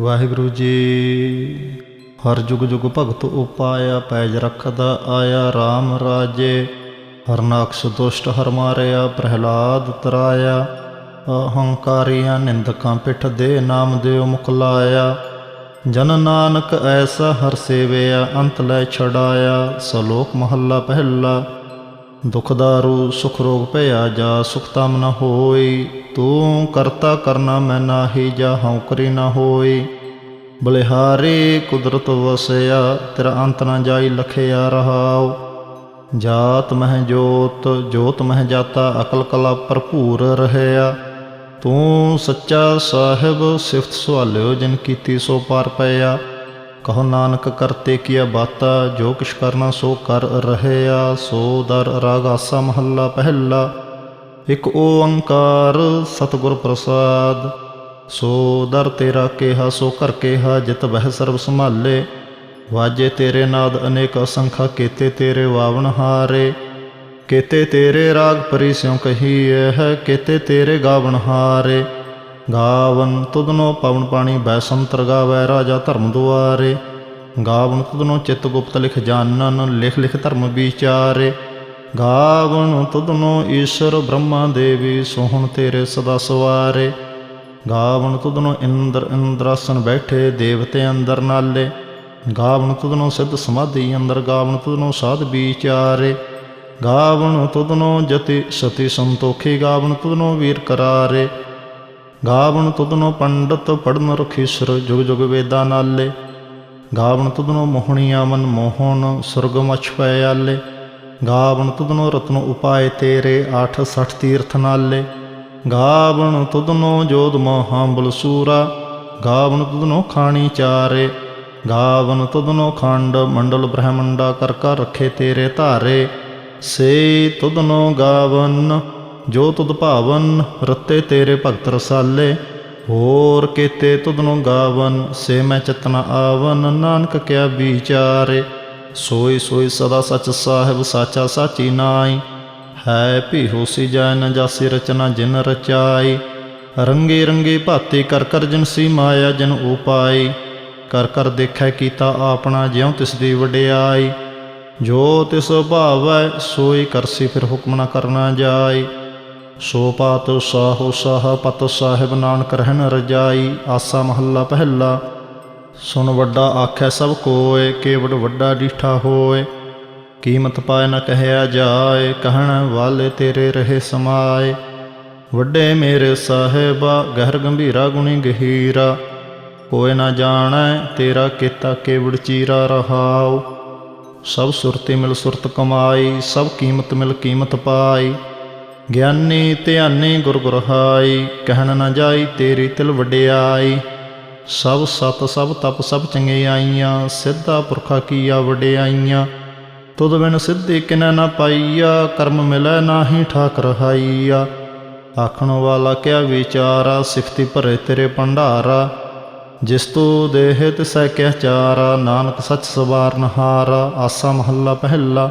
ਵਾਹਿਗੁਰੂ ਜੀ, ਹਰ ਜੁਗ ਜੁਗ ਭਗਤ ਉਪਾਇਆ ਪੈਜ ਰੱਖਦਾ ਆਇਆ RAM ਰਾਜੇ ਹਰਨਾਕਸ਼ ਦੁਸ਼ਟ ਹਰ ਮਾਰਿਆ, ਪ੍ਰਹਿਲਾਦ ਤਰਾਇਆ, ਅਹੰਕਾਰੀਆਂ ਨਿੰਦਕਾਂ ਪਿੱਠ ਦੇ ਨਾਮ ਦਿਓ ਮੁਕਲਾਇਆ ਜਨ ਨਾਨਕ ਐਸਾ ਹਰ ਸੇਵਿਆ, ਅੰਤ ਲੈ ਛਡਾਇਆ, ਸਲੋਕ ਮਹੱਲਾ ਪਹਿਲਾ ਦੁਖਦਾਰੂ ਸੁਖ ਰੋਗ ਭਇਆ ਜਾ, ਸੁਖ ਤਮ ਨ ਹੋਈ ਤੂੰ ਕਰਤਾ ਕਰਨਾ ਮੈਂ ਨਾਹੀ ਜਾ, ਹਉ ਕਰੀ ਨ ਹੋਈ ਬਲਿਹਾਰੀ ਕੁਦਰਤ ਵਸਿਆ, ਤੇਰਾ ਅੰਤ ਨ ਜਾਈ ਲਖਿਆ ਰਹਾਉ। ਜਾਤ ਮਹਿ ਜੋਤ ਜੋਤ ਮਹਿ ਜਾਤਾ, ਅਕਲ ਕਲਾ ਭਰਪੂਰ ਰਹਿਆ। ਤੂੰ ਸੱਚਾ ਸਾਹਿਬ, ਸਿਫਤ ਸੁਹਾਲਿਓ ਜਿਨ ਕੀਤੀ ਸੋ ਪਾਰ ਪਿਆ। ਕਹੋ ਨਾਨਕ ਕਰਤੇ ਕੀਆ ਬਾਤਾ, ਜੋ ਕਿਛ ਕਰਨਾ ਸੋ ਕਰ ਰਹਿਆ, ਸੋ ਦਰ ਰਾਗ ਆਸਾ ਮਹੱਲਾ ਪਹਿਲਾ। ਇਕ ਓੰਕਾਰ ਸਤਿਗੁਰ ਪ੍ਰਸਾਦ, ਸੋ ਦਰ ਤੇਰਾ ਕਿਹਾ, ਸੋ ਕਰ ਕੇਹਾ, ਜਿਤ ਬਹਿ ਸਰਬ ਸੰਭਾਲੇ। ਵਾਜੇ ਤੇਰੇ ਨਾਦ ਅਨੇਕ ਅਸੰਖਾ, ਕੀਤੇ ਤੇਰੇ ਵਾਵਨ ਹਾਰੇ। ਕੀਤੇ ਤੇਰੇ ਰਾਗ ਪਰੀ ਸਿਉ ਹੈ, ਕੀਤੇ ਤੇਰੇ ਗਾਵਨ ਹਾਰੇ। ਗਾਵਨ ਤੁਧਨੋ ਪਵਨ ਪਾਣੀ ਬੈਸੰਤਰ ਗਾਵੈ ਰਾਜਾ ਧਰਮ ਦੁਆਰੇ। ਗਾਵਨ ਤੁਧਨੋ ਚਿਤ ਗੁਪਤ ਲਿਖ ਜਾਣਨ ਲਿਖ ਲਿਖ ਧਰਮ ਵਿਚਾਰੇ। ਗਾਵਨ ਤੁਧਨੋ ਈਸ਼ਰ ਬ੍ਰਹਮਾ ਦੇਵੀ, ਸੋਹਣ ਤੇਰੇ ਸਦਾ ਸਵਾਰੇ। ਗਾਵਨ ਤੁਧਨੋ ਇੰਦਰ ਇੰਦਰਾਸਨ ਬੈਠੇ, ਦੇਵਤੇ ਅੰਦਰ ਨਾਲੇ। ਗਾਵਨ ਤੁਧਨੋ ਸਿੱਧ ਸਮਾਧੀ ਅੰਦਰ, ਗਾਵਨ ਤੁਧਨੋ ਸਾਧ ਵਿਚਾਰੇ। ਗਾਵਨ ਤੁਧਨੋ ਜਤੀ ਸਤੀ ਸੰਤੋਖੀ, ਗਾਵਨ ਤੁਧਨੋ ਵੀਰ ਕਰਾਰੇ। ਗਾਵਣ ਤੁਧਨੋ ਪੰਡਤ ਪੜਨ ਰਖੀਸਰ, ਜੁਗ ਜੁਗ ਵੇਦਾਂ ਨਾਲੇ। ਗਾਵਣ ਤੁਧਨੋ ਮੋਹਣੀਆ ਮਨ ਮੋਹਨ ਸੁਰਗ ਮਛ ਪੈ ਆਲੇ। ਗਾਵਣ ਤੁਧਨੋ ਰਤਨ ਉਪਾਏ ਤੇਰੇ 860 ਤੀਰਥ ਨਾਲੇ। ਗਾਵਣ ਤੁਧਨੋ ਜੋਦ ਮਹਾਂਬਲ ਸੂਰਾ। ਗਾਵਣ ਤੁਧਨੋ ਖਾਣੀ ਚਾਰੇ। ਗਾਵਨ ਤੁਧਨੋ ਖੰਡ, ਮੰਡਲ ਬ੍ਰਹਮੰਡਾ ਕਰ ਕਰ ਰੱਖੇ ਤੇਰੇ ਧਾਰੇ। ਸੇ ਤੁਧਨੋ ਗਾਵਨ ਜੋ ਤੁਧ ਭਾਵਨ ਰਤੇ ਤੇਰੇ ਭਗਤ ਰਸਾਲੇ, ਹੋਰ ਕੀਤੇ ਨੂੰ ਗਾਵਨ, ਸੇ ਮੈਂ ਚਤਨਾ ਆਵਨ, ਨਾਨਕ ਕਿਆ ਵਿਚਾਰੇ। ਸੋਈ ਸੋਈ ਸਦਾ ਸਚ ਸਾਹਿਬ, ਸਾਚਾ ਸਾਚੀ ਨਾਈ ਹੈ ਭੀ ਹੋਸੀ ਜਾਇ, ਨ ਜਾਸੀ ਰਚਨਾ ਜਿਨ ਰਚਾਈ। ਰੰਗੇ ਰੰਗੇ ਭਾਤੇ ਕਰ ਕਰ ਜਿਨਸੀ ਮਾਇਆ, ਜਨ ਉਪਾਈ। ਕਰ ਕਰ ਦੇਖੈ ਕੀਤਾ ਆਪਣਾ, ਜਿਉ ਤਿਸ ਦੀ ਵਡਿਆਈ। ਜੋ ਤਿਸ ਭਾਵੈ, ਸੋਈ ਕਰਸੀ ਫਿਰ ਹੁਕਮ ਨਾ ਕਰਨਾ ਜਾਈ। ਸੋ ਪਾਤ ਸਾਹੋ ਸਾਹ ਪਤ ਸਾਹਿਬ ਨਾਨਕ ਰਹਿਣ ਰਜਾਈ, ਆਸਾ ਮਹੱਲਾ ਪਹਿਲਾ। ਸੁਣ ਵੱਡਾ ਆਖੈ ਸਭ ਕੋਏ, ਕੇਵੜ ਵੱਡਾ ਡੀਠਾ ਹੋਏ। ਕੀਮਤ ਪਾਏ ਨ ਕਹਿਆ ਜਾਏ, ਕਹਿਣ ਵਾਲੇ ਤੇਰੇ ਰਹੇ ਸਮਾਏ। ਵੱਡੇ ਮੇਰੇ ਸਾਹਿਬਾ, ਗਹਿਰ ਗੰਭੀਰਾ ਗੁਣੀ ਗਹੀਰਾ। ਕੋਏ ਨਾ ਜਾਣੈ, ਤੇਰਾ ਕੀਤਾ ਕੇਵੜ ਚੀਰਾ ਰਹਾਉ। ਸਭ ਸੁਰਤੀ ਮਿਲ ਸੁਰਤ ਕਮਾਈ, ਸਭ ਕੀਮਤ ਮਿਲ ਕੀਮਤ ਪਾਈ। ਗਿਆਨੀ ਧਿਆਨੀ ਗੁਰ ਗੁਰਹਾਈ ਕਹਿਣ ਨਾ ਜਾਈ ਤੇਰੀ ਤਿਲ ਵਡਿਆਈ। ਸਭ ਸਤ, ਸਭ ਤਪ, ਸਭ ਚੰਗਿਆਈਆਂ ਸਿੱਧਾ ਪੁਰਖਾ ਕੀਆ ਵਡਿਆਈਆਂ। ਤੁਧ ਬਿਨ ਸਿੱਧੀ ਕਿਨੈ ਨਾ ਪਾਈਆ, ਕਰਮ ਮਿਲੈ ਨਾਹੀ ਠਾਕ ਰਹਾਈਆ ਆਖਣ ਵਾਲਾ ਕਿਆ ਵਿਚਾਰਾ, ਸਿਫਤੀ ਭਰੇ ਤੇਰੇ ਭੰਡਾਰਾ। ਜਿਸ ਤੂ ਦੇਹ ਤਿਸੈ ਕਿਆ ਚਾਰਾ, ਨਾਨਕ ਸੱਚ ਸਵਾਰਨ ਹਾਰਾ, ਆਸਾ ਮਹੱਲਾ ਪਹਿਲਾ।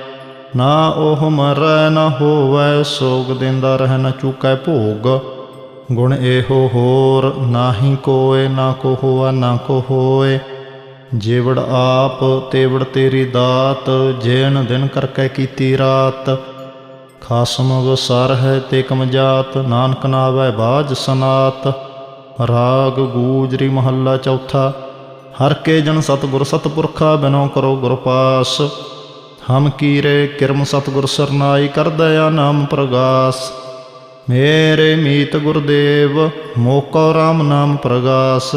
ਨਾ ਉਹ ਮਰੈ, ਨਾ ਹੋਵੈ, ਸੋਗ ਦਿੰਦਾ ਰਹਿ, ਨਾ ਚੁਕੈ ਭੋਗ। ਗੁਣ ਇਹੋ ਹੋਰ, ਨਾਹੀ ਕੋਏ, ਨਾ ਕੋ ਹੋਆ, ਨਾ ਕੋ ਹੋਏ। ਜੇਵੜ ਆਪ, ਤੇਵੜ ਤੇਰੀ ਦਾਤ ਜੇਨ ਦਿਨ ਕਰਕੇ ਕੀਤੀ ਰਾਤ। ਖਾਸਮ ਵਸਾਰ ਹੈ ਤੇ ਕਮਜਾਤ, ਨਾਨਕ ਨਾਵੇ ਬਾਜ ਸਨਾਤ। ਰਾਗ ਗੂਜਰੀ ਮਹੱਲਾ ਚੌਥਾ, ਹਰ ਕੇ ਜਨ ਸਤਿਗੁਰ ਸਤਪੁਰਖਾ ਬਿਨੋ ਕਰੋ ਗੁਰ ਪਾਸ। ਹਮ ਕੀਰੇ ਕਿਰਮ ਸਤਿਗੁਰ ਸਰਨਾਈ ਕਰ ਦਇਆ ਨਾਮ ਪ੍ਰਗਾਸ। ਮੇਰੇ ਮੀਤ ਗੁਰਦੇਵ, ਮੋਕੋ RAM ਨਾਮ ਪ੍ਰਗਾਸ।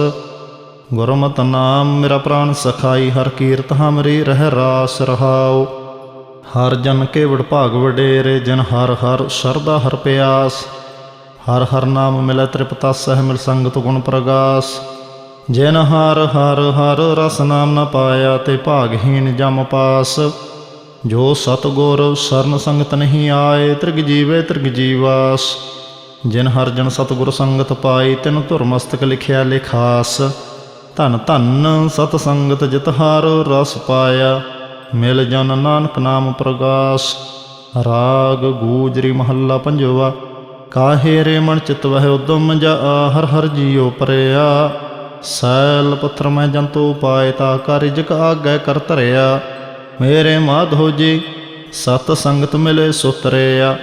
ਗੁਰਮਤਿ ਨਾਮ ਮੇਰਾ ਪ੍ਰਾਨ ਸਖਾਈ, ਹਰ ਕੀਰਤ ਹਮਰੀ ਰਹਿ ਰਾਸ ਰਹਾਉ। ਹਰ ਜਨ ਕੇ ਵਡ ਭਾਗ ਵਡੇਰੇ, ਜਨ ਹਰ ਹਰ ਸਰਦਾ ਹਰ ਪਿਆਸ। ਹਰ ਹਰ ਨਾਮ ਮਿਲੈ ਤ੍ਰਿਪਤਾ, ਸਹਿ ਮਿਲ ਸੰਗਤ ਗੁਣ ਪ੍ਰਗਾਸ। ਜਿਨ ਹਰ ਹਰ ਹਰ ਰਸ ਨਾਮ ਨ ਪਾਇਆ, ਤੇ ਭਾਗਹੀਨ ਜਮ ਪਾਸ। ਜੋ ਸਤਗੁਰ ਸਰਨ ਸੰਗਤ ਨਹੀਂ ਆਏ, ਤ੍ਰਿਗ ਜੀਵੇ ਤ੍ਰਿਗ ਜੀਵਾਸ। ਜਿਨ ਹਰ ਜਨ ਸਤਗੁਰ ਸੰਗਤ ਪਾਈ, ਤਿਨ ਧੁਰ ਮਸਤਕ ਲਿਖਿਆ ਲਿਖਾਸ। ਧਨ ਧਨ ਸਤ ਸੰਗਤ ਜਿਤ ਹਰ ਰਸ ਪਾਇਆ, ਮਿਲ ਜਨ ਨਾਨਕ ਨਾਮ ਪ੍ਰਗਾਸ। ਰਾਗ ਗੂਜਰੀ ਮਹੱਲਾ ਪੰਜਵਾ, ਕਾਹੇ ਰੇ ਮਨ ਚਿਤ ਵਹਿ ਉਦਮ ਜਾ ਹਰ ਹਰ ਜੀਉ ਪਰਿਆ। ਸੈਲ ਪੱਥਰ ਮੈਂ ਜੰਤੂ ਪਾਏ, ਤਾ ਕਾਰਿਜ ਜਗ ਆਗੈ ਕਰ ਧਰਿਆ। ਮੇਰੇ ਮਾਧੋ ਜੀ, ਸਤ ਸੰਗਤ ਮਿਲੇ ਸੁਤਰਿਆ।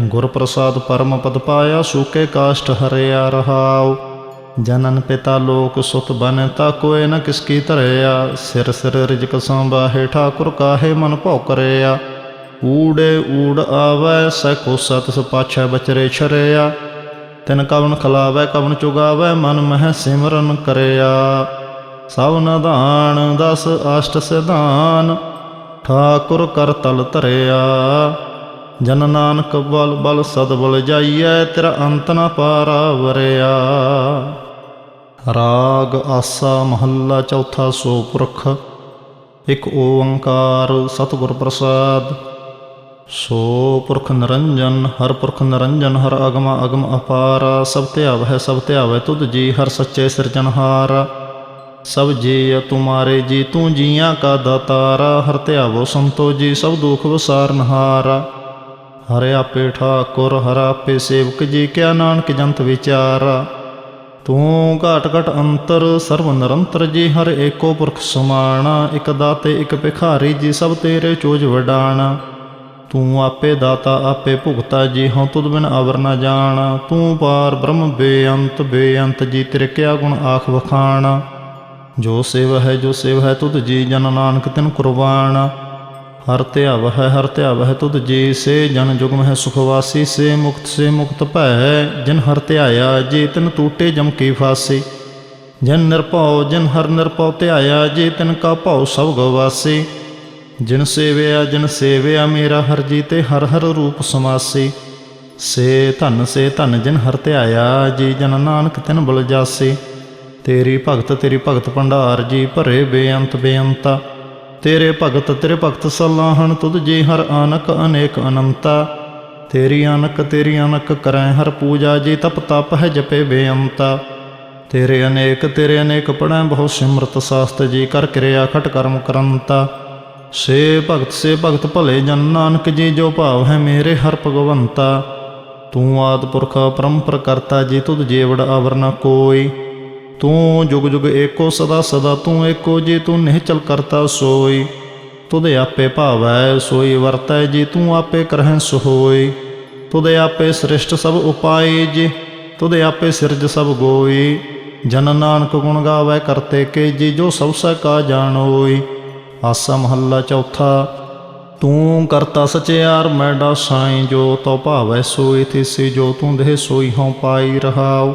ਗੁਰ ਪ੍ਰਸਾਦ ਪਰਮ ਪਦ ਪਾਇਆ, ਸੂਕੇ ਕਾਸ਼ਟ ਹਰਿਆ ਰਹਾਉ। ਜਨਨ ਪਿਤਾ ਲੋਕ ਸੁਤ ਬਨ, ਤਾ ਕੋਏ ਨ ਕਿਸ ਕੀ ਧਰਿਆ। ਸਿਰ ਸਿਰ ਰਿਜਕ ਸੰਬਾਹੇ ਠਾਕੁਰ ਕਾਹੇ ਮਨ ਭਉ ਕਰਿਆ ਊੜੇ ਊੜ ਆਵੈ, ਸਖੋ ਸਤ ਸਪਾਛੈ ਬਚਰੇ ਛਰਿਆ। ਤਿਨ ਕਵਨ ਖਲਾਵੈ, ਕਵਨ ਚੁਗਾਵੈ, ਮਨ ਮਹਿ ਸਿਮਰਨ ਕਰਿਆ। ਸਭ ਨਦਾਨ ਦਸ ਅਸ਼ਟ ਸਿਧਾਨ। ਠਾਕੁਰ ਕਰ ਤਲ ਧਰਿਆ। ਜਨ ਨਾਨਕ ਬਲ ਬਲ ਸਦ ਬਲ ਜਾਈਐ, ਤੇਰਾ ਅੰਤ ਨਾ ਪਾਰਾ ਵਰਿਆ। ਰਾਗ ਆਸਾ ਮਹੱਲਾ ਚੌਥਾ ਸੋ ਪੁਰਖ ਇਕ ਓੰਕਾਰ ਸਤਿਗੁਰ ਪ੍ਰਸਾਦ। ਸੋ ਪੁਰਖ ਨਿਰੰਜਨ, ਹਰ ਪੁਰਖ ਨਿਰੰਜਨ, ਹਰ ਅਗਮ ਅਗਮ ਅਪਾਰ। ਸਭ ਧਿਆਵ ਹੈ ਸਭ ਧਿਆਵੈ ਤੁਧ ਜੀ, ਹਰ ਸੱਚੇ ਸਿਰਜਨਹਾਰ ਸਭ ਜੀ ਤੁਮਾਰੇ ਜੀ, ਤੂੰ ਜੀਆਂ ਕਾ ਦਾਤਾਰਾ, ਹਰ ਧਿਆਵੋ ਸੰਤੋ ਜੀ, ਸਭ ਦੁਖ ਵਿਸਾਰਨਹਾਰਾ ਹਰਿ। ਆਪੇ ਠਾਕੁਰ, ਹਰ ਆਪੇ ਸੇਵਕ ਜੀ, ਕਿਆ ਨਾਨਕ ਜੰਤ ਵਿਚਾਰਾ। ਤੂੰ ਘਾਟ ਘਟ ਅੰਤਰ, ਸਰਵ ਨਿਰੰਤਰ ਜੀ, ਹਰ ਏਕੋ ਪੁਰਖ ਸਮਾਣਾ। ਇਕ ਦਾਤੇ, ਇਕ ਭਿਖਾਰੀ ਜੀ, ਸਭ ਤੇਰੇ ਚੋਜ ਵਡਾਣਾ। ਤੂੰ ਆਪੇ ਦਾਤਾ, ਆਪੇ ਭੁਗਤਾ ਜੀ, ਹਉ ਤੁਧ ਬਿਨ ਅਵਰ ਨਾ ਜਾਣਾ। ਤੂੰ ਪਾਰ ਬ੍ਰਹਮ ਬੇਅੰਤ ਬੇਅੰਤ ਜੀ, ਤੇਰੇ ਕਿਆ ਗੁਣ ਆਖ ਵਖਾਣ। ਜੋ ਸੇਵ ਹੈ, ਜੋ ਸੇਵ ਹੈ, ਤੁਧ ਜੀ ਜਨ ਨਾਨਕ ਤਿਨ ਕੁਰਬਾਨ। ਹਰ ਧਿਆਵ ਹੈ, ਹਰ ਧਿਆਵ ਹੈ, ਤੁਧ ਜੀ ਸੇ ਜਨ ਜੁਗਮ ਹੈ ਸੁਖਵਾਸੀ ਸੇ ਮੁਕਤ ਸੇ ਮੁਕਤ ਭੈ। ਜਿਨ ਹਰ ਧਿਆਇਆ, ਜੇ ਤਿਨ ਟੂਟੇ ਜਮ ਕੀ ਫਾਸੀ। ਜਿਨ ਨਿਰਭਉ, ਜਿਨ ਹਰ ਨਿਰਭਉ ਧਿਆਇਆ, ਜੇ ਤਿਨ ਕਾ ਭਉ ਸਭ ਗਵਾਸੀ। ਜਿਨ ਸੇਵਿਆ ਜਿਨ ਸੇਵਿਆ, ਮੇਰਾ ਹਰ ਜੀ ਤੇ ਹਰ ਹਰ ਰੂਪ ਸਮਾਸੀ। ਸੇ ਧਨ ਸੇ ਧਨ ਜਿਨ ਹਰ ਧਿਆਇਆ, ਜੀ ਜਨ ਨਾਨਕ ਤਿਨ ਬਲ ਜਾਸੀ। ਤੇਰੀ ਭਗਤ ਤੇਰੀ ਭਗਤ ਭੰਡਾਰ ਜੀ ਭਰੇ ਬੇਅੰਤ ਬੇਅੰਤਾ। ਤੇਰੇ ਭਗਤ ਤੇਰੇ ਭਗਤ ਸਲਾਹਣ ਤੁਧ ਜੀ ਹਰ ਅਨਕ ਅਨੇਕ ਅਨੰਤਾ। ਤੇਰੀ ਅਨਕ ਤੇਰੀ ਅਨਕ ਕਰੈ ਹਰ ਪੂਜਾ ਜੀ ਤਪ ਤਪ ਹੈ ਜਪੇ ਬੇਅੰਤਾ। ਤੇਰੇ ਅਨੇਕ ਤੇਰੇ ਅਨੇਕ ਪੜੈ ਬਹੁ ਸਿਮਰਤ ਸਾਸਤ ਜੀ ਕਰ ਕਿਰਿਆ ਖਟ ਕਰਮ ਕਰੰਤਾ। ਸੇ ਭਗਤ ਸੇ ਭਗਤ ਭਲੇ ਜਨ ਨਾਨਕ ਜੀ ਜੋ ਭਾਵ ਹੈ ਮੇਰੇ ਹਰ ਭਗਵੰਤਾ। ਤੂੰ ਆਦ ਪੁਰਖ ਪਰੰਪਰ ਕਰਤਾ ਜੀ ਤੁਧ ਜੀਵੜ ਅਵਰ ਨ ਕੋਈ। ਤੂੰ ਜੁਗ ਜੁਗ ਏਕੋ ਸਦਾ ਸਦਾ ਤੂੰ ਏਕੋ ਜੀ ਤੂੰ ਨਿਹਚਲ ਕਰਤਾ ਸੋਈ। ਤੁਧ ਆਪੇ ਭਾਵੈ ਸੋਈ ਵਰਤੈ ਜੀ ਤੂੰ ਆਪੇ ਕਰਹਿ ਸੁਹੋਈ ਤੁਧ ਆਪੇ ਸ੍ਰਿਸ਼ਟ ਸਭ ਉਪਾਏ ਜੇ, ਤੁਧ ਆਪੇ ਸਿਰਜ ਸਭ ਗੋਈ। ਜਨ ਨਾਨਕ ਗੁਣ ਗਾਵੈ ਕਰਤੇ ਕੇ ਜੀ ਜੋ ਸਭ ਸੈ ਕਾ ਜਾਣੋਈ। ਆਸਾ ਮਹੱਲਾ ਚੌਥਾ, ਤੂੰ ਕਰਤਾ ਸਚਿਆਰ ਮੈਡਾ ਸਾਈਂ ਜੋ ਤੋ ਭਾਵੈ ਸੋਈ, ਤਿਸੀ ਜੋ ਤੂੰ ਦੇਹ ਸੋਈ ਹਉ ਪਾਈ ਰਹਾਉ।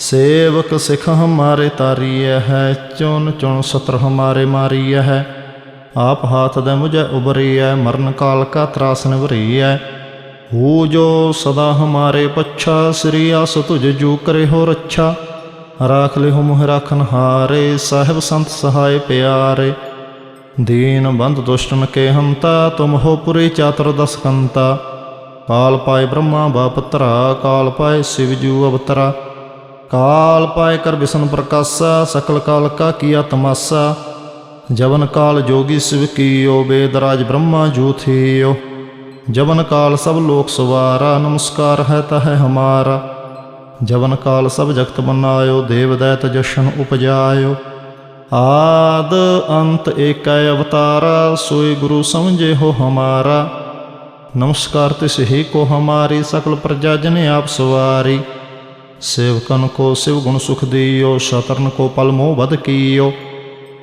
ਸੇਵਕ ਸਿਖ ਹਮਾਰੇ ਤਾਰੀਐ ਹੈ ਚੁਣ ਚੁਣ ਸਤਰ ਹਮਾਰੇ ਮਾਰੀਐ ਹੈ। ਆਪ ਹਾਥ ਦੇ ਮੁਝੇ ਉਬਰੀਐ ਮਰਨ ਕਾਲ ਕਾ ਤਰਾਸ ਨਿਵਰੀਐ। ਹੋ ਜੋ ਸਦਾ ਹਮਾਰੇ ਪੱਛਾ, ਸ੍ਰੀ ਅਸ ਤੁਝ ਜੂ ਕਰੇ ਹੋ ਰੱਛਾ। ਰਾਖ ਲਿਹੁ ਮੁਹ ਰਾਖਨ ਹਾਰੇ, ਸਾਹਿਬ ਸੰਤ ਸਹਾਇ ਪਿਆਰੇ। ਦੀਨ ਬੰਦ ਦੁਸ਼ਟਨ ਕੇ ਹੰਤਾ, ਤੁਮ ਹੋ ਪੁਰੀ ਚਾਤਰ ਦਸ ਕੰਤਾ। ਕਾਲ ਪਾਏ ਬ੍ਰਹਮਾ ਬਾਪਤਰਾ ਕਾਲ ਪਾਏ ਸਿਵ ਜੂ ਅਵਤਰਾ। ਕਾਲ ਪਾਏ ਕਰ ਬਿਸ਼ਨ ਪ੍ਰਕਾਸ਼ਾ, ਸਕਲ ਕਾਲ ਕਾ ਕੀਆ ਤਮਾਸਾ ਜਵਨ ਕਾਲ ਜੋਗੀ ਸਿਵ ਕੀਓ, ਬੇਦਰਾਜ ਬ੍ਰਹਮਾ ਜੂਥੀਓ। ਜਵਨ ਕਾਲ ਸਭ ਲੋਕ ਸਵਾਰਾ, ਨਮਸਕਾਰ ਹੈ ਤਹ ਹਮਾਰਾ। ਜਵਨ ਕਾਲ ਸਭ ਜਗਤ ਬਨਾਇਓ ਦੇਵ ਦੈਤ ਜਸ਼ਨ ਉਪਜਾਇਓ। ਆਦ ਅੰਤ ਏਕੈ ਅਵਤਾਰਾ, ਸੋਈ ਗੁਰੂ ਸਮਝੇ ਹੋ ਹਮਾਰਾ। ਨਮਸਕਾਰ ਤਿਸ ਹੀ ਕੋ ਹਮਾਰੀ, ਸਕਲ ਪ੍ਰਜਾ ਜਨ ਆਪ ਸਵਾਰੀ। ਸੇਵਕਨ ਕੋ ਸਿਵ ਗੁਣ ਸੁਖ ਦਿਓ ਸ਼ਤਰਨ ਕੋ ਪਲ ਮੋਹ ਬਦ ਕੀਓ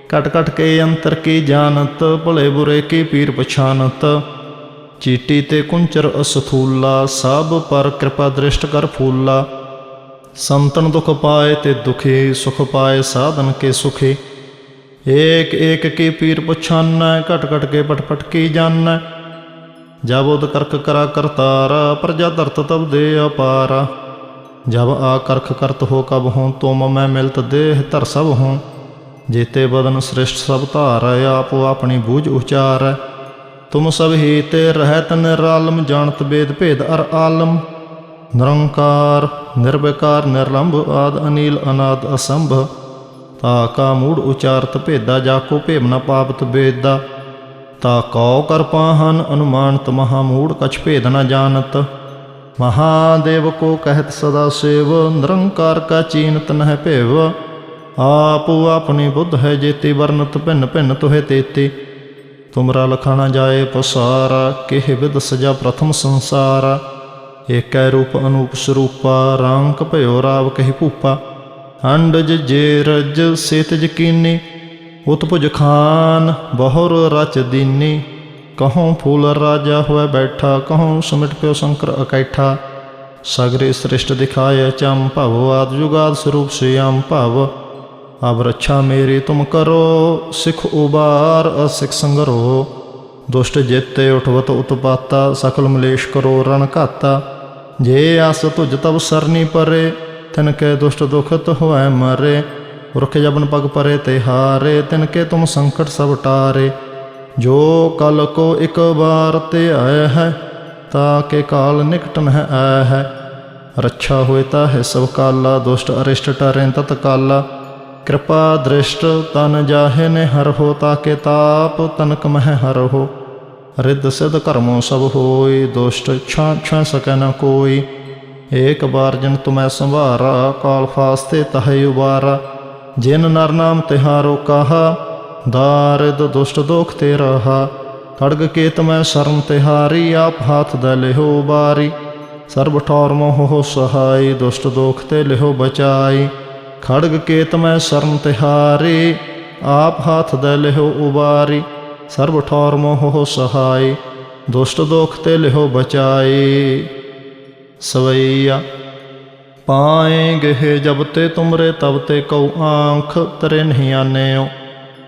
ਕਟ ਕਟ ਕੇ ਅੰਤਰ ਕੀ ਜਾਣਤ, ਭਲੇ ਬੁਰੇ ਕੀ ਪੀਰ ਪਛਾਨਤ। ਚੀਟੀ ਤੇ ਕੁੰਚਰ ਅਸਥੂਲਾ, ਸਭ ਪਰ ਕਿਰਪਾ ਦ੍ਰਿਸ਼ਟ ਕਰ ਫੂਲਾ। ਸੰਤਨ ਦੁਖ ਪਾਏ ਤੇ ਦੁਖੀ, ਸੁਖ ਪਾਏ ਸਾਧਨ ਕੇ ਸੁਖੀ। ਏਕ ਏਕ ਕੀ ਪੀਰ ਪਛਾਨੈ, ਘਟ ਘਟ ਕੇ ਪਟ ਪਟ ਕੀ ਜਾਣੈ। ਜਬ ਉਦ ਕਰਕ ਕਰਾ ਕਰਤਾਰਾ, ਪ੍ਰਜਾ ਧਰਤ ਤਬ ਦੇ ਅਪਾਰਾ। ਜਬ ਆ ਕਰਖ ਕਰਤ ਹੋ ਕਬ ਹੂੰ, ਤੁਮ ਮੈਂ ਮਿਲਤ ਦੇਹ ਧਰ ਸਭ ਹੂੰ। ਜੀਤੇ ਬਦਨ ਸ੍ਰਿਸ਼ਟ ਸਭ ਧਾਰੈ ਆਪੋ ਆਪਣੀ ਬੂਝ ਉਚਾਰੈ ਤੁਮ ਸਭ ਹੀ ਤੇ ਰਹਿਤ ਨਿਰਾਲਮ ਜਾਣਤ ਬੇਦ ਭੇਦ ਅਰ ਆਲਮ। ਨਿਰੰਕਾਰ, ਨਿਰਵਿਕਾਰ, ਨਿਰਲੰਭ ਆਦ ਅਨੀਲ, ਅਨਾਦ ਅਸੰਭ। ਤਾ ਕਾ ਮੂੜ ਉਚਾਰਤ ਭੇਦਾ, ਜਾ ਕੋ ਭੇਮ ਨ ਪਾਪਤ ਬੇਦਾ। ਤਾ ਕਉ ਕਰ ਪਾਹਨ, ਅਨੁਮਾਨਤ ਮਹਾ ਮੂੜ ਕਛ ਭੇਦ ਨ ਜਾਣਤ ਮਹਾਦੇਵ ਕੋ ਕਹਿਤ ਸਦਾ ਸੇਵ, ਨਿਰੰਕਾਰ ਕਾ ਚੀਨਤ ਨਹਿ ਭੇਵ। ਆਪੋ ਆਪਣੀ ਬੁੱਧ ਹੈ ਜੇਤੀ, ਵਰਨਤ ਭਿੰਨ ਭਿੰਨ ਤੋਹਿ ਤੇਤੀ। ਤੁਮਰਾ ਲਖਾਣਾ ਜਾਏ ਪਸਾਰਾ, ਕਿਹ ਵਿਦ ਸਜਾ ਪ੍ਰਥਮ ਸੰਸਾਰਾ। ਏਕੈ ਰੂਪ ਅਨੂਪ ਸਰੂਪਾ ਰੰਗ ਭਇਓ ਰਾਵ ਕਹਿ ਭੂਪਾ। ਅੰਡਜ ਜੇ ਰਜ ਸੇਤ ਯਕੀਨੀ ਉਤਪੁਜ ਖਾਨ, ਬਹੁਰ ਰਚ ਦੀਨੀ। ਕਹੋਂ ਫੂਲ ਰਾਜਾ ਹੋਇ ਬੈਠਾ, ਕਹੋਂ ਸੁਮਿਟ ਪਿਓ ਸ਼ੰਕਰ ਇਕੈਠਾ। ਸਗਰੇ ਸ੍ਰਿਸ਼ਟ ਦਿਖਾਏ ਚੰ ਭਵ, ਆਦ ਜੁਗਾਦ ਸਰੂਪ ਸਿਆਮ ਭਵ। ਅਬ ਰੱਛਾ ਮੇਰੀ ਤੁਮ ਕਰੋ, ਸਿਖ ਉਬਾਰ ਅਸਿਖ ਸੰਗਰੋ। ਦੁਸ਼ਟ ਜੇਤੇ ਉਠਵਤ ਉਤਪਾਤਾ, ਸਕਲ ਮਲੇਸ਼ ਕਰੋ ਰਣ ਘਾਤਾ। ਜੇ ਅਸ ਤੁਜ ਤਬ ਸਰਨੀ ਪਰੇ, ਤਿਨ ਕੈ ਦੁਸ਼ਟ ਦੁਖਤ ਹੋਐ ਮਰੇ। ਰੁਖ ਜਬਨ ਪਗ ਪਰੇ ਤੇ ਹਾਰੇ, ਤਿਨ ਕੇ ਤੁਮ ਸੰਕਟ ਸਭ ਟਾਰੇ। ਜੋ ਕਲ ਕੋ ਇਕ ਵਾਰ ਤੇ ਆਇਆ ਹੈ, ਤਾ ਕੇ ਕਾਲ ਨਿਕਟ ਨਹਿ ਆਇ ਹੈ। ਰੱਛਾ ਹੋਏ ਤਾ ਹੈ ਸਭ ਕਾਲਾ, ਦੁਸ਼ਟ ਅਰਿਸ਼ਟ ਟਰੈਂ ਤਤ ਕਾਲਾ। ਕਿਰਪਾ ਦ੍ਰਿਸ਼ਟ ਤਨ ਜਾਹੇ ਨੇ ਹਰ ਹੋ ਤਾਕੇ ਤਾਪ ਤਨਕ ਮਹਿ ਹਰ ਹੋ। ਰਿੱਧ ਸਿਧ ਕਰਮੋ ਸਭ ਹੋਈ, ਦੁਸ਼ਟ ਛਾਂ ਛਾਂ ਸਕੈ ਨ ਕੋਈ। ਏਕ ਬਾਰ ਜਨ ਤੁਮੈ ਸੰਭਾਰਾ ਕਾਲ ਫਾਸਤੇ ਤਹੈ ਉਬਾਰਾ। ਜਿਨ ਨਰ ਨਾਮ ਤਿਹਾਰੋ ਕਹਾ ਦਾਰਿਦ ਦੁਸ਼ਟ ਦੋਖ ਤੇ ਰਹਾ ਖੜਗ ਕੇਤ ਮੈਂ ਸ਼ਰਨ ਤਿਹਾਰੀ ਆਪ ਹਾਥ ਦੇ ਲਿਹੋ ਬਾਰੀ ਸਰਬ ਠੌਰ ਮੋਹ ਸਹਾਈ ਦੁਸ਼ਟ ਦੋਖ ਤੇ ਲਿਹੋ ਬਚਾਈ ਖੜਗ ਕੇਤ ਤਮੈ ਸ਼ਰਨ ਤਿਹਾਰੀ ਆਪ ਹਾਥ ਦੇ ਲਿਹੋ ਉਬਾਰੀ ਸਰਬ ਠੌਰ ਮੋਹ ਸਹਾਈ ਦੁਸ਼ਟ ਦੋਖ ਤੇ ਲਿਹੋ ਬਚਾਈ ਸਵਈਆ ਪਾਏ ਗਏ ਜਬ ਤੇ ਤੁਮਰੇ ਤਬ ਤੇ ਕਉ ਆਂਖ ਤਰੇ ਨਹੀਂ ਆਨੇਓ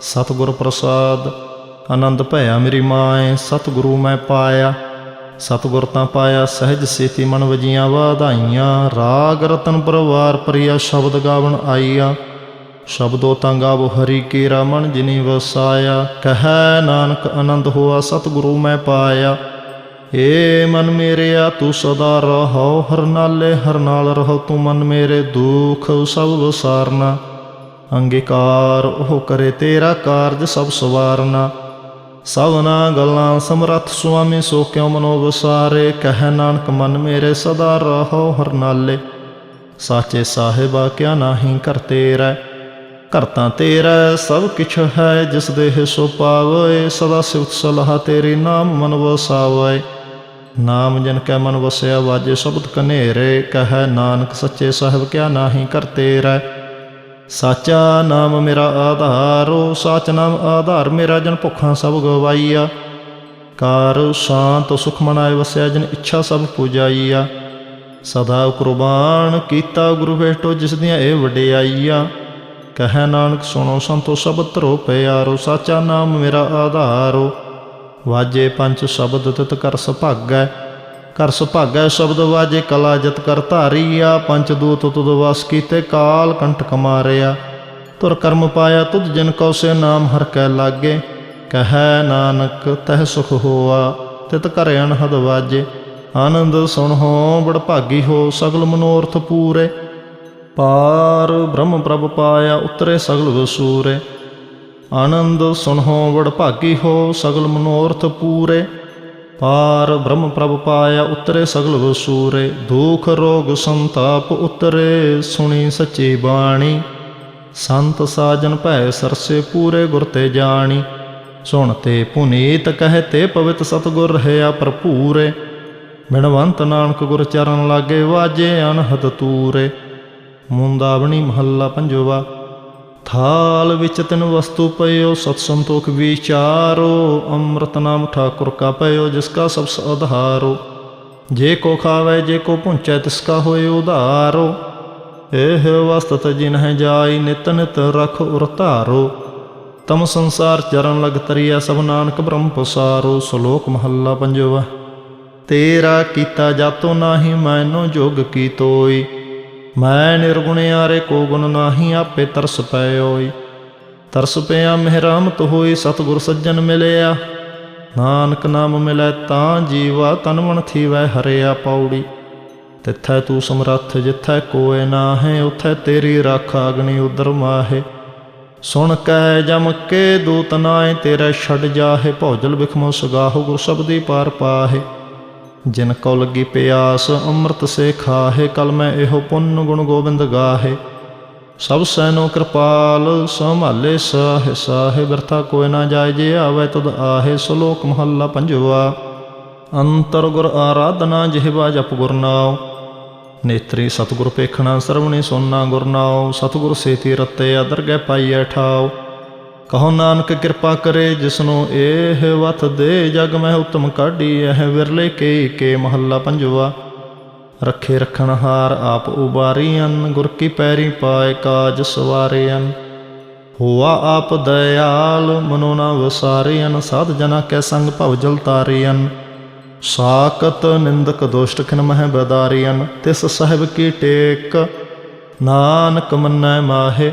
ਸਤਿਗੁਰ ਪ੍ਰਸਾਦ, ਆਨੰਦ ਭਇਆ ਮੇਰੀ ਮਾਏ, ਸਤਿਗੁਰੂ ਮੈਂ ਪਾਇਆ। ਸਤਿਗੁਰ ਤਾਂ ਪਾਇਆ, ਸਹਿਜ ਸੇਤੀ ਮਨ ਵਜੀਆਂ ਵਾਧਾਈਆਂ। ਰਾਗ ਰਤਨ ਪਰਵਾਰ ਪ੍ਰਿਆ ਸ਼ਬਦ ਗਾਵਣ ਆਈਆ ਸ਼ਬਦੋ ਤਾਂ ਗਾਵੋ ਹਰੀ ਕੇ ਰਮਨ ਜਿਨੀ ਵਸਾਇਆ। ਕਹੈ ਨਾਨਕ ਆਨੰਦ ਹੋਆ, ਸਤਿਗੁਰੂ ਮੈਂ ਪਾਇਆ। ਏ ਮਨ ਮੇਰਿਆ, ਤੂੰ ਸਦਾ ਰਹੋ ਹਰ ਨਾਲੇ ਹਰ ਨਾਲ ਰਹੋ ਤੂੰ ਮਨ ਮੇਰੇ ਦੁਖ ਸਭ ਵਸਾਰਨਾ। ਅੰਗੀਕਾਰ, ਉਹ ਕਰੇ ਤੇਰਾ ਕਾਰਜ ਸਭ ਸਵਾਰਨਾ। ਸਭਨਾ ਗੱਲਾਂ ਸਮਰੱਥ, ਸੁਆਮੀ ਸੋ ਕਿਉ ਮਨੋ ਵਸਾਰੇ ਕਹਿ ਨਾਨਕ ਮਨ ਮੇਰੇ ਸਦਾ ਰਹੋ ਹਰ ਨਾਲੇ। ਸਾਚੇ ਸਾਹਿਬਾ ਕਿਆ ਨਾਹੀ ਕਰ ਤੇਰਾ। ਘਰ ਤੇਰਾ, ਸਭ ਕਿਛ ਹੈ, ਜਿਸ ਦੇਹ ਸੋ ਪਾਵੇ। ਸਦਾ ਸਿਵਤ ਸਲਾਹ ਤੇਰੀ ਨਾਮ ਮਨ ਵਸਾਵੇ। ਨਾਮ ਜਨ ਕੈ ਮਨ ਵਸਿਆ, ਵਾਜੇ ਸ਼ਬਦ ਕਨੇਰੇ। ਕਹੈ ਨਾਨਕ, ਸੱਚੇ ਸਾਹਿਬ ਕਿਆ ਨਾਹੀ ਕਰ ਤੇਰਾ। ਸਾਚਾ ਨਾਮ ਮੇਰਾ ਆਧਾਰੋ, ਸਾਚ ਨਾਮ ਆਧਾਰ ਮੇਰਾ ਜਨ ਭੁੱਖਾਂ ਸਭ ਗਵਾਈਆ। ਕਾਰ ਸ਼ਾਂਤ ਸੁਖਮਨਾਏ ਵਸਿਆ ਜਨ ਇੱਛਾ ਸਭ ਪੁਜਾਈਆ। ਸਦਾ ਕੁਰਬਾਨ ਕੀਤਾ ਗੁਰੂ ਭੇਟੋ ਜਿਸ ਦੀਆਂ ਇਹ ਵਡਿਆਈਆ। ਕਹੈ ਨਾਨਕ ਸੁਣੋ ਸੰਤੋ ਸਭ ਧਰੋ ਪਿਆਰੋ, ਸਾਚਾ ਨਾਮ ਮੇਰਾ ਆਧਾਰੋ। ਵਾਜੇ ਪੰਜ ਸ਼ਬਦ ਤਿਤ ਕਰ ਸੁਭਾਗੈ ਕਰ ਸੁਭਾਗੈ ਸ਼ਬਦ ਵਾਜੇ, ਕਲਾ ਜਤ ਕਰ ਧਾਰੀਆ ਪੰਜ ਦੂਤ ਤੁਦ ਵਸ ਕੀਤੇ, ਕਾਲ ਕੰਟਕ ਮਾਰਿਆ ਤੁਰ ਕਰਮ ਪਾਇਆ ਤੁਧ ਜਿਨ ਕਉ ਸੇ ਨਾਮ, ਹਰ ਕੈ ਲਾਗੇ। ਕਹੈ ਨਾਨਕ, ਤਹਿ ਸੁਖ ਹੋਆ, ਤਿਤ ਕਰ ਅਨਹਦ ਵਾਜੇ। ਆਨੰਦ ਸੁਣ ਹੋ ਬੜ ਭਾਗੀ ਹੋ, ਸਗਲ ਮਨੋਰਥ ਪੂਰੇ। ਪਾਰ ਬ੍ਰਹਮ ਪ੍ਰਭ ਪਾਇਆ, ਉਤਰੇ ਸਗਲ ਵਸੂਰੇ। ਆਨੰਦ ਸੁਨਹੁ ਵਡ ਭਾਗੀ ਹੋ, ਸਗਲ ਮਨੋਰਥ ਪੂਰੇ। ਪਾਰ ਬ੍ਰਹਮ ਪ੍ਰਭ ਪਾਇਆ ਉਤਰੇ ਸਗਲ ਵਸੂਰੇ ਦੁਖ ਰੋਗ ਸੰਤਾਪ ਉਤਰੇ ਸੁਣੀ ਸੱਚੀ ਬਾਣੀ ਸੰਤ ਸਾਜਨ ਭੈ ਸਰਸੇ ਪੂਰੇ ਗੁਰ ਤੇ ਜਾਣੀ ਸੁਣ ਤੇ ਪੁਨੀਤ ਕਹਤੇ ਪਵਿੱਤ ਸਤਗੁਰ ਰਹਿਆ ਭਰਪੂਰੇ ਬਿਨਵੰਤ ਨਾਨਕ ਗੁਰ ਚਰਨ ਲਾਗੇ ਵਾਜੇ ਅਨਹਦ ਤੂਰੇ ਮੁੰਦਾਵਣੀ ਮਹੱਲਾ ਪੰਜਵਾ ਥਾਲ ਵਿੱਚ ਤਿਨ ਵਸਤੂ ਪਇਓ ਸਤ ਸੰਤੋਖ ਵਿਚਾਰੋ, ਅੰਮ੍ਰਿਤ ਨਾਮ ਠਾਕੁਰ ਕਾ ਪਇਓ, ਜਿਸ ਕਾ ਸਭ ਆਧਾਰੋ ਜੇ ਕੋ ਖਾਵੇ, ਜੇ ਕੋ ਪੁੰਚੈ ਤਿਸ ਕਾ ਹੋਏ ਉਧਾਰੋ। ਇਹ ਵਸਤਤ ਜਿਨਹਿ ਜਾਈ, ਨਿਤ ਨਿਤ ਰਖ ਉਰ ਧਾਰੋ। ਤਮ ਸੰਸਾਰ ਚਰਨ ਲਗ ਤਰੀਆ ਸਭ ਨਾਨਕ ਬ੍ਰਹਮ ਪਸਾਰੋ। ਸ਼ਲੋਕ ਮਹੱਲਾ ਪੰਜਵਾ। ਤੇਰਾ ਕੀਤਾ ਜਾਤੋ ਨਾਹੀ, ਮੈਨੋ ਜੋਗ ਕੀ ਤੋਈ। ਮੈਂ ਨਿਰਗੁਣਿਆਰੇ ਕੋ ਗੁਣ ਨਾਹੀ ਆਪੇ ਤਰਸ ਪਏ ਹੋਈ ਤਰਸ ਪਿਆ ਮਿਹਰਾਮਤ ਹੋਈ ਸਤਿਗੁਰ ਸੱਜਣ ਮਿਲਿਆ। ਨਾਨਕ ਨਾਮ ਮਿਲੈ ਤਾਂ ਜੀਵਾ ਤਨ ਮਨ ਥੀਵੈ ਹਰਿਆ ਪੌੜੀ। ਤਿੱਥੈ ਤੂੰ ਸਮਰੱਥ ਜਿੱਥੈ ਕੋਏ ਨਾਹੇ, ਉਥੈ ਤੇਰੀ ਰੱਖ ਅਗਨੀ ਉਦਰ ਮਾਹੇ। ਸੁਣ ਕੈ ਜਮ ਕੇ ਦੂਤ ਨਾਏ ਤੇਰਾ ਛੱਡ ਜਾਹੇ, ਭੌਜਲ ਬਿਖਮੋ ਸਗਾਹੋ ਗੁਰ ਸਬਦੀ ਪਾਰ ਪਾਹੇ। ਜਿਨ ਕਉ ਲੱਗੀ ਪਿਆਸ, ਅੰਮ੍ਰਿਤ ਸੇ ਖਾਹੇ ਕਲ ਮੈਂ ਇਹੋ ਪੁੰਨ ਗੁਣ ਗੋਬਿੰਦ ਗਾਹੇ। ਸਭ ਸੈਨੋ ਕਿਰਪਾਲ, ਸੰਭਾਲੇ ਸਾਹੇ, ਸਾਹ ਵਰਤਾ ਕੋਇ ਨਾ ਜਾਏ, ਜੇ ਆਵੇ ਤਦ ਆਹੇ, ਸ਼ਲੋਕ ਮਹੱਲਾ ਪੰਜਵਾ। ਅੰਤਰ ਗੁਰ ਆਰਾਧਨਾ ਜਿਹਵਾ ਜਪ ਗੁਰ ਨਾਉ। ਨੇਤਰੀ ਸਤਿਗੁਰ ਪੇਖਣਾ ਸਰਵਣੀ ਸੋਨਾ ਗੁਰ ਨਾਉ। ਸਤਿਗੁਰ ਸੇਤੀ ਰਤੇ, ਅਦਰ ਗੈ ਪਾਈਐ ਠਾਉ। ਕਹੋ ਨਾਨਕ ਕਿਰਪਾ ਕਰੇ ਜਿਸਨੂੰ ਇਹ ਵਤ ਦੇ ਜਗ ਮਹਿ ਉਤਮ ਕਾਢੀ, ਇਹ ਵਿਰਲੇ ਕੇ ਕੇ ਮਹੱਲਾ ਪੰਜਵਾ। ਰੱਖੇ ਰਖਣ ਹਾਰ ਆਪ ਉਬਾਰੀਆਂ ਗੁਰ ਕੀ ਪੈਰੀ ਪਾਏ ਕਾਜ ਸਵਾਰਿਆਂ ਹੋਆ ਆਪ ਦਇਆਲ, ਮਨੋ ਨਾ ਅਨ, ਸਾਧ ਜਨਾ ਕੈ ਸੰਗ ਭਵ ਜਲ ਤਾਰਿਆਂ ਸਾਕਤ ਨਿੰਦਕ ਦੋਸ਼ਟ ਖਿਨ ਮਹਿ ਬਦਾਰਿਆਂ ਤਿਸ ਸਹਿਬ ਕੀ ਟੇਕ, ਨਾਨਕ ਮੰਨੈ ਮਾਹੇ।